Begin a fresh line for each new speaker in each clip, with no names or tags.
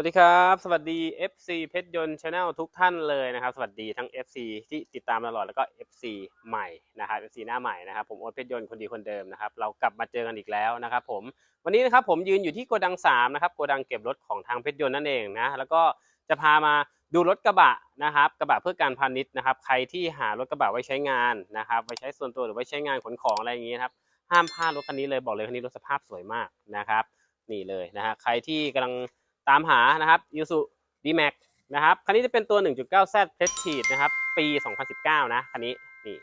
วัสดีครับ สวัสดี FC เพชรยนต์ชาแนลทุกท่านเลยนะครับ สวัสดีทั้ง FC ที่ติดตามตลอดแล้วก็ FC ใหม่นะครับ FC หน้าใหม่นะครับ ผมโอ๊ตเพชรยนต์คนดีคนเดิมนะครับ เรากลับมาเจอกันอีกแล้วนะครับ ผม วันนี้นะครับผมยืนอยู่ที่โกดัง3นะครับ โกดังเก็บรถของทางเพชรยนต์นั่นเองนะ แล้วก็จะพามาดูรถกระบะนะครับ กระบะเพื่อการพาณิชย์นะครับ ใครที่หารถกระบะไว้ใช้งานนะครับ ไว้ใช้ส่วนตัวหรือไว้ใช้งานขนของอะไรอย่างงี้ครับ ห้ามพลาดรถคันนี้เลย บอกเลยคันนี้รถสภาพสวยมากนะครับ นี่เลยนะฮะ ใครที่กำลัง ตามหานะครับ y u s u D-Max นะครับ คันนี้จะเป็นตัว 1.9Z Prestige นะครับ ปี 2019 นะ คันนี้ นี่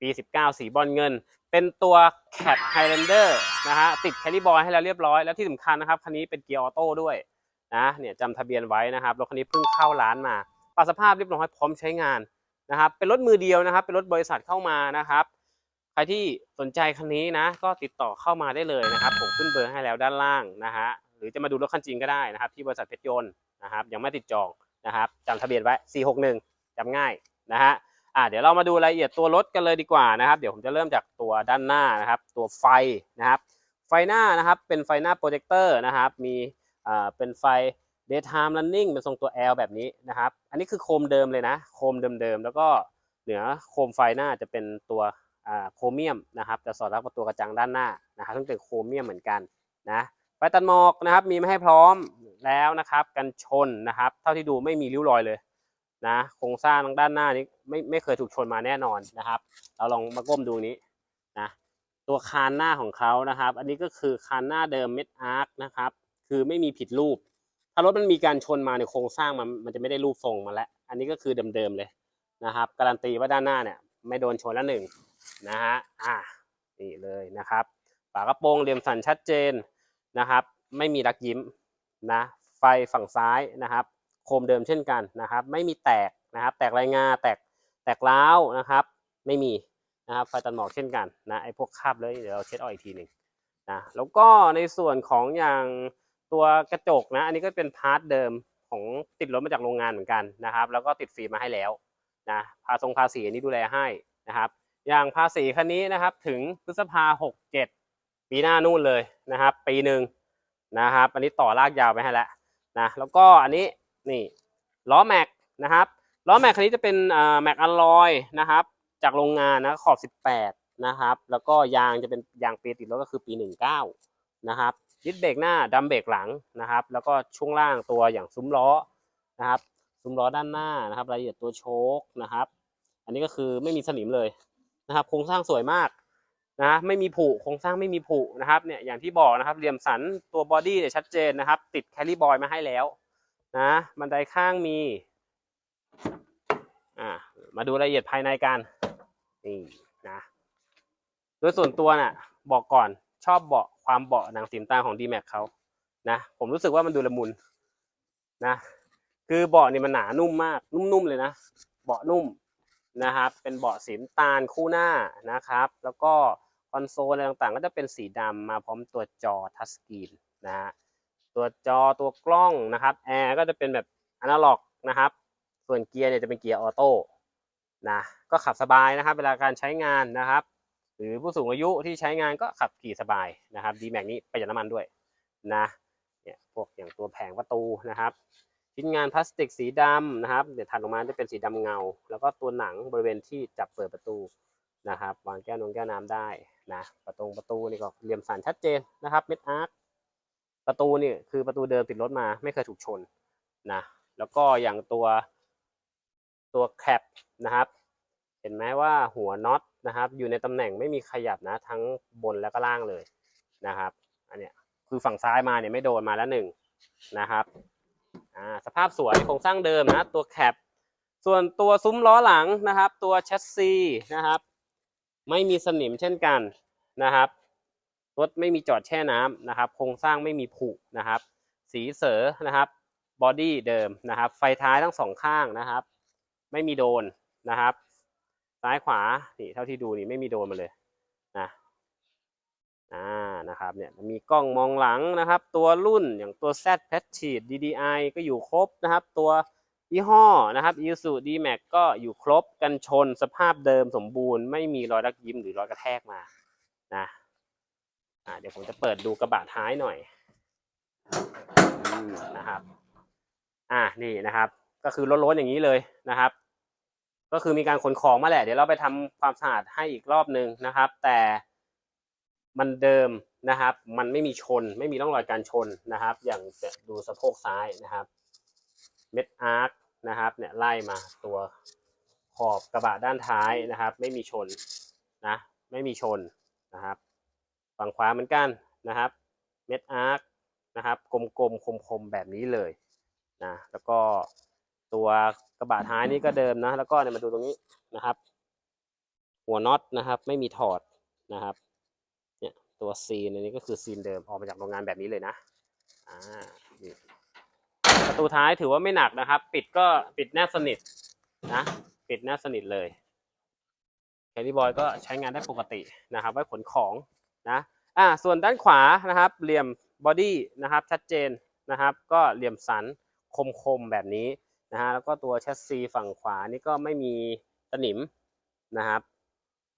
ปี 19 สีบอลเงิน เป็นตัว Cat Highlander นะฮะ ติดแคลิบอยให้แล้วเรียบร้อย แล้วที่สำคัญนะครับ คันนี้เป็นเกียร์ออโต้ด้วยนะ เนี่ยจำทะเบียนไว้นะครับ รถคันนี้เพิ่งเข้าร้านมาปรับสภาพเรียบร้อยพร้อมใช้งานนะครับ เป็นรถมือเดียวนะครับ เป็นรถบริษัทเข้ามานะครับ ใครที่สนใจคันนี้นะ ก็ติดต่อเข้ามาได้เลยนะครับ ผมขึ้นเบอร์ให้แล้วด้านล่างนะฮะ หรือจะมาดูรถคันจริงก็ได้นะครับ ที่บริษัทเพชรยนต์นะครับ ยังไม่ติดจองนะครับจำทะเบียนไว้ 461จำง่ายนะฮะอ่าเดี๋ยวเรามาดูรายละเอียดตัวรถกันเลยดีกว่านะครับ เดี๋ยวผมจะเริ่มจากตัวด้านหน้านะครับ ตัวไฟนะครับ ไฟหน้านะครับเป็นไฟหน้าโปรเจคเตอร์นะครับ มีอ่าเป็นไฟ daytime running เป็นทรงตัว L แบบนี้นะครับ อันนี้คือโคมเดิมเลยนะ โคมเดิมๆ แล้วก็เหนือโคมไฟหน้าจะเป็นตัวอ่าโครเมียมนะครับ จะสอดรับกับตัวกระจังด้านหน้านะครับซึ่งเป็นโครเมียมเหมือนกันนะ ไฟตัดหมอกนะครับ มีมาให้พร้อมแล้วนะครับ กันชนนะครับ เท่าที่ดูไม่มีริ้วรอยเลยนะโครงสร้างทางด้านหน้านี้ไม่ไม่เคยถูกชนมาแน่นอนนะครับ เราลองมาก้มดูนี้นะตัวคานหน้าของเขานะครับ อันนี้ก็คือคานหน้าเดิมเม็ดอาร์คนะครับ คือไม่มีผิดรูป ถ้ารถมันมีการชนมาในยโครงสร้างมันมันจะไม่ได้รูปทรงมาแล้ว อันนี้ก็คือเดิมๆเลยนะครับ การันตีว่าด้านหน้าเนี่ยไม่โดนชนล้วหนึ่งนะฮะอ่านี่เลยนะครับ ฝากระโปรงเหลี่ยมสันชัดเจน นะครับ ไม่มีรักยิ้มนะไฟฝั่งซ้ายนะครับ โคมเดิมเช่นกันนะครับ ไม่มีแตกนะครับ แตกรายงาแตกแตกร้าวนะครับ ไม่มีนะครับไฟตัดหมอกเช่นกันนะไอ้พวกคราบเลยเดี๋ยวเราเช็ดออกอีกทีหนึ่งนะแล้วก็ในส่วนของอย่างตัวกระจกนะ อันนี้ก็เป็นพาร์ทเดิมของติดรถมาจากโรงงานเหมือนกันนะครับ แล้วก็ติดฟิล์มมาให้แล้วนะภาทรงภาษีอันนี้ดูแลให้นะครับ อย่างภาษีคันนี้นะครับถึงพฤษภาหกเจ็ด ปีหน้านู่นเลยนะครับ ปีหนึ่งนะครับ อันนี้ต่อลากยาวไปให้แล้วนะแล้วก็อันนี้นี่ล้อแม็กนะครับล้อแม็กคันนี้จะเป็นแม็กอลลอยนะครับ จากโรงงานนะขอบ 18 นะครับ แล้วก็ยางจะเป็นยางปีติดรถก็คือปี 19 นะครับดิสเบรกหน้าดัมเบรกหลังนะครับ แล้วก็ช่วงล่างตัวอย่างซุ้มล้อนะครับ ซุ้มล้อด้านหน้านะครับรายละเอียดตัวโชคนะครับ อันนี้ก็คือไม่มีสนิมเลยนะครับ โครงสร้างสวยมาก นะไม่มีผุโครงสร้างไม่มีผุนะครับเนี่ยอย่างที่บอกนะครับเหลี่ยมสันตัวบอดี้เนี่ยชัดเจนนะครับ ติดแคลรี่บอยมาให้แล้วนะบันไดข้างมีอ่ามาดูรายละเอียดภายในกันนี่นะโดยส่วนตัวน่ะบอกก่อนชอบเบาะความเบาะหนังสีน้ำตาลของ d m a x เขานะผมรู้สึกว่ามันดูละมุนนะคือเบาะนี่มันหนานุ่มมากนุ่มๆเลยนะเบาะนุ่มนะครับเป็นเบาะสีน้ำตาลคู่หน้านะครับ แล้วก็ คอนโซลอะไรต่างๆ ก็จะเป็นสีดำมาพร้อมตัวจอทัชสกรีนนะฮะตัวจอตัวกล้องนะครับแอร์ก็จะเป็นแบบอนาล็อกนะครับ ส่วนเกียร์เนี่ยจะเป็นเกียร์ออโต้นะก็ขับสบายนะครับ เวลาการใช้งานนะครับ หรือผู้สูงอายุที่ใช้งานก็ขับขี่สบายนะครับดีแม็กนี้ประหยัดน้ำมันด้วยนะเนี่ยพวกอย่างตัวแผงประตูนะครับชิ้นงานพลาสติกสีดำนะครับเดี๋ยวถัดลงมาจะเป็นสีดำเงา แล้วก็ตัวหนังบริเวณที่จับเปิดประตูนะครับ วางแก้วนงแก้วน้ำได้ นะประตูประตูนี่ก็เหลี่ยมสันชัดเจนนะครับเม็ดอาร์ตประตูนี่คือประตูเดิมติดรถมาไม่เคยถูกชนนะแล้วก็อย่างตัวตัวแคปนะครับ เห็นไหมว่าหัวน็อตนะครับ อยู่ในตำแหน่งไม่มีขยับนะทั้งบนแล้วก็ล่างเลยนะครับ อันเนี้ยคือฝั่งซ้ายมาเนี่ยไม่โดนมาแล้วหนึ่งนะครับอ่าสภาพสวยโครงสร้างเดิมนะตัวแคปส่วนตัวซุ้มล้อหลังนะครับ ตัวแชสซีนะครับ ไม่มีสนิมเช่นกัน นะครับรถไม่มีจอดแช่น้ำนะครับ โครงสร้างไม่มีผุนะครับ สีเสือนะครับบอดี้เดิมนะครับ ไฟท้ายทั้งสองข้างนะครับ ไม่มีโดนนะครับ ซ้ายขวานี่เท่าที่ดูนี่ไม่มีโดนมาเลยนะอ่านะครับเนี่ยมีกล้องมองหลังนะครับ ตัวรุ่นอย่างตัว Z p a t c h e t DDI ก็อยู่ครบนะครับ ตัวยี่ห้อนะครับ Isuzu D-Max ก็อยู่ครบกันชนสภาพเดิมสมบูรณ์ ไม่มีรอยรักยิ้มหรือรอยกระแทกมา นะเดี๋ยวผมจะเปิดดูกระบะท้ายหน่อยนะครับ อ่านี่นะครับ ก็คือล้นๆอย่างนี้เลยนะครับ ก็คือมีการขนของมาแหละ เดี๋ยวเราไปทำความสะอาดให้อีกรอบหนึ่งนะครับ แต่มันเดิมนะครับ มันไม่มีชน ไม่มีร่องรอยการชนนะครับ อย่างจะดูสะโพกซ้ายนะครับ เม็ดอาร์คนะครับ เนี่ยไล่มาตัวขอบกระบะด้านท้ายนะครับ ไม่มีชนนะ ไม่มีชน นะครับ ฝั่งขวาเหมือนกันนะครับเม็ดอาร์คนะครับกลมๆคมๆแบบนี้เลยนะแล้วก็ตัวกระบะท้ายนี่ก็เดิมนะแล้วก็เนี่ยมาดูตรงนี้นะครับ หัวน็อตนะครับ ไม่มีถอดนะครับเนี่ยตัวซีนอันนี้ก็คือซีนเดิมออกมาจากโรงงานแบบนี้เลยนะอ่าประตูท้ายถือว่าไม่หนักนะครับ ปิดก็ปิดแนบสนิทนะปิดแนบสนิทเลย แครี่บอยก็ใช้งานได้ปกตินะครับ ไว้ขนของนะอ่าส่วนด้านขวานะครับ เหลี่ยมบอดี้นะครับชัดเจนนะครับ ก็เหลี่ยมสันคมๆแบบนี้นะฮะแล้วก็ตัวแชสซีฝั่งขวานี่ก็ไม่มีสนิมนะครับ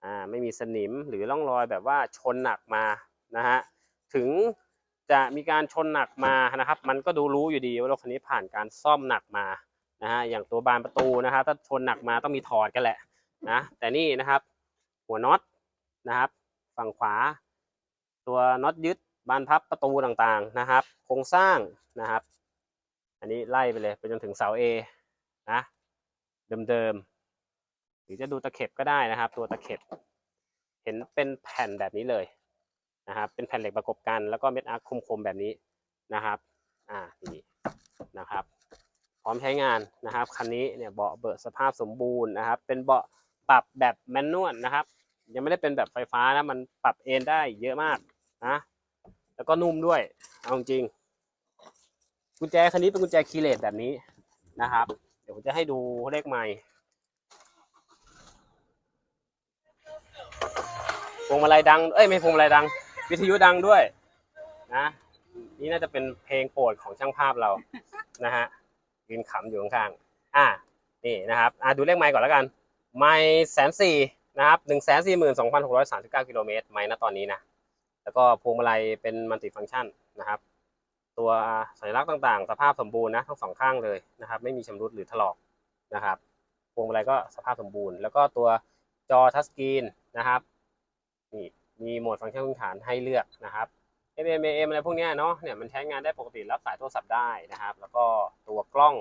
อ่าไม่มีสนิมหรือร่องรอยแบบว่าชนหนักมานะฮะถึงจะมีการชนหนักมานะครับ มันก็ดูรู้อยู่ดีว่ารถคันนี้ผ่านการซ่อมหนักมานะฮะอย่างตัวบานประตูนะครับถ้าชนหนักมาต้องมีถอดกันแหละนะแต่นี่นะครับ หัวน็อตนะครับ ฝั่งขวา ตัวน็อตยึดบานพับประตูต่างๆนะครับ โครงสร้างนะครับ อันนี้ไล่ไปเลยไปจนถึงเสา A นะเดิมๆหรือจะดูตะเข็บก็ได้นะครับ ตัวตะเข็บ เห็นเป็นแผ่นแบบนี้เลยนะครับ เป็นแผ่นเหล็กประกบกันแล้วก็เม็ดอาร์คคมๆแบบนี้นะครับอ่านี่นะครับ พร้อมใช้งานนะครับคันนี้เนี่ยเบาะเบิดสภาพสมบูรณ์นะครับ เป็นเบาะปรับแบบแมนนวลนะครับ ยังไม่ได้เป็นแบบไฟฟ้านะ มันปรับเอนได้เยอะมากนะ แล้วก็นุ่มด้วย เอาจริง กุญแจคันนี้เป็นกุญแจคีย์เลสแบบนี้นะครับ เดี๋ยวผมจะให้ดูเลขไมล์พวงมาลัยดัง เอ้ยไม่พวงมาลัยดัง วิทยุดังด้วยนะ นี่น่าจะเป็นเพลงโปรดของช่างภาพเรานะฮะยืนขำอยู่ข้างๆอะนี่นะครับ อะดูเลขไมล์ก่อนแล้วกัน ไมล์แสนสี่ นะครับหนึ่งแสนสี่หมื่นสองพันหกร้อยสามสิบเก้ากิโลเมตรไมล์ณตอนนี้นะ แล้วก็พวงมาลัยเป็นมัลติฟังก์ชันนะครับ ตัวสัญลักษณ์ต่างๆ สภาพสมบูรณ์นะทั้งสองข้างเลยนะครับ ไม่มีชำรุดหรือถลอกนะครับ พวงมาลัยก็สภาพสมบูรณ์ แล้วก็ตัวจอทัชสกรีนนะครับนี่มีโหมดฟังก์ชันพื้นฐานให้เลือกนะครับ FM AM อะไรพวกเนี้ยเนาะเนี่ยมันใช้งานได้ปกติรับสายโทรศัพท์ได้นะครับ แล้วก็ตัวกล้อง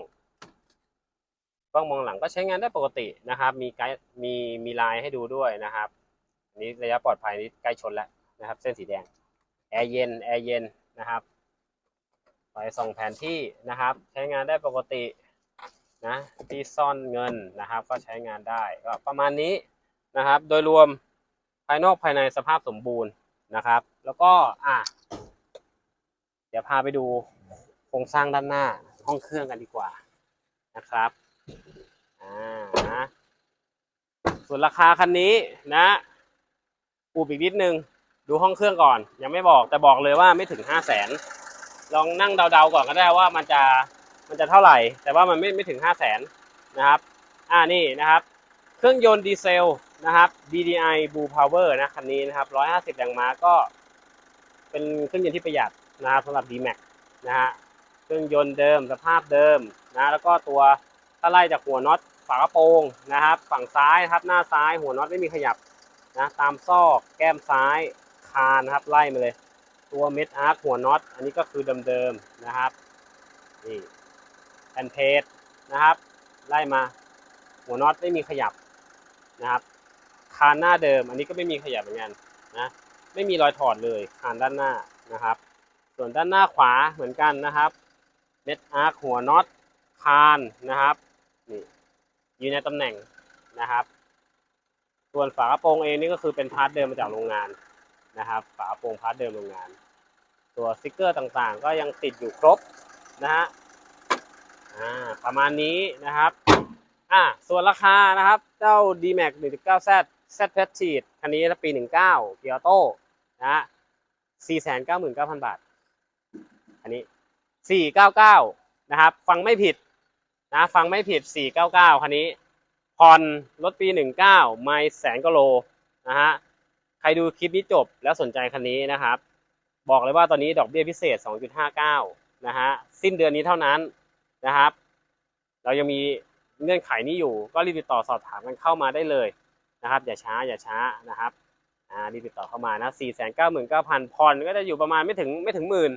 กล้องมองหลังก็ใช้งานได้ปกตินะครับ มีไกด์มีมีไลน์ให้ดูด้วยนะครับอันนี้ระยะปลอดภัยนี้ใกล้ชนแล้วนะครับ เส้นสีแดงแอร์เย็นแอร์เย็นนะครับไฟส่องแผนที่นะครับ ใช้งานได้ปกตินะที่ซ่อนเงินนะครับ ก็ใช้งานได้ก็ประมาณนี้นะครับ โดยรวมภายนอกภายในสภาพสมบูรณ์นะครับ แล้วก็อะเดี๋ยวพาไปดูโครงสร้างด้านหน้าห้องเครื่องกันดีกว่านะครับ อ่านะส่วนราคาคันนี้นะอูบอีกนิดนึง ดูห้องเครื่องก่อน ยังไม่บอกแต่บอกเลยว่าไม่ถึงห้าแสนลองนั่งเดาๆก่อนก็ได้ว่ามันจะมันจะเท่าไหร่ แต่ว่ามันไม่ไม่ถึงห้าแสนนะครับ อ่านี่นะครับ เครื่องยนต์ดีเซลนะครับ DDI Blue Power นะคันนี้นะครับ150แรงม้าก็ เป็นเครื่องยนต์ที่ประหยัดนะครับสำหรับ D-Max นะฮะเครื่องยนต์เดิมสภาพเดิมนะแล้วก็ตัว ถ้าไล่จากหัวน็อตฝากระโปรงนะครับ ฝั่งซ้ายครับหน้าซ้ายหัวน็อตไม่มีขยับนะตามซอกแก้มซ้ายคานนะครับไล่มาเลย ตัวเม็ดอาร์คหัวน็อตอันนี้ก็คือเดิมๆนะครับนี่แผ่นเพจนะครับ ไล่มาหัวน็อตไม่มีขยับนะครับคานหน้าเดิม อันนี้ก็ไม่มีขยับเหมือนกันนะไม่มีรอยถอดเลยคานด้านหน้านะครับ ส่วนด้านหน้าขวาเหมือนกันนะครับเม็ดอาร์คหัวน็อตคานนะครับ นี่อยู่ในตำแหน่งนะครับ ส่วนฝากระโปรงเองนี่ก็คือเป็นพาร์ทเดิมมาจากโรงงานนะครับ ฝากระโปรงพาร์ทเดิมโรงงาน ตัวสติกเกอร์ต่างๆ ก็ยังติดอยู่ครบนะฮะอ่าประมาณนี้นะครับอ่าส่วนราคานะครับ เจ้า D-Max 1.9Z Z p e t i t คันนี้ปี 19เกียร์โต้นะฮะ499,000 บาท อันนี้ 499 นะครับ ฟังไม่ผิด นะฟังไม่ผิด 499 คันนี้ผ่อนรถปี 19 ไม่แสนกโลนะฮะใครดูคลิปนี้จบแล้วสนใจคันนี้นะครับ บอกเลยว่าตอนนี้ดอกเบี้ยพิเศษ 2.59 นะฮะสิ้นเดือนนี้เท่านั้นนะครับ เรายังมีเงื่อนไขนี้อยู่ ก็รีบติดต่อสอบถามกันเข้ามาได้เลยนะครับ อย่าช้าอย่าช้านะครับอ่ารีบติดต่อเข้ามานะสี่แสนเก้าหมื่นเก้าพันผ่อนก็จะอยู่ประมาณไม่ถึงไม่ถึงหมื่น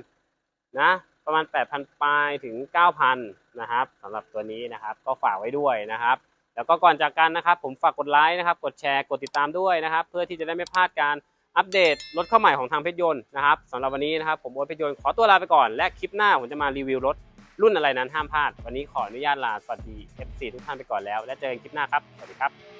นะ ประมาณแปดพันปลายถึงเก้าพันนะครับสำหรับตัวนี้นะครับก็ฝากไว้ด้วยนะครับ แล้วก็ก่อนจากกันนะครับ ผมฝากกดไลค์นะครับ กดแชร์กดติดตามด้วยนะครับ เพื่อที่จะได้ไม่พลาดการอัปเดตรถเข้าใหม่ของทางเพชรยนต์นะครับสำหรับวันนี้นะครับ ผมโอ๊ตเพชรยนต์ขอตัวลาไปก่อน และคลิปหน้าผมจะมารีวิวรถรุ่นอะไรนั้นห้ามพลาด วันนี้ขออนุญาตลาสวัสดี FC ทุกท่านไปก่อนแล้ว และเจอกันคลิปหน้าครับสวัสดีครับ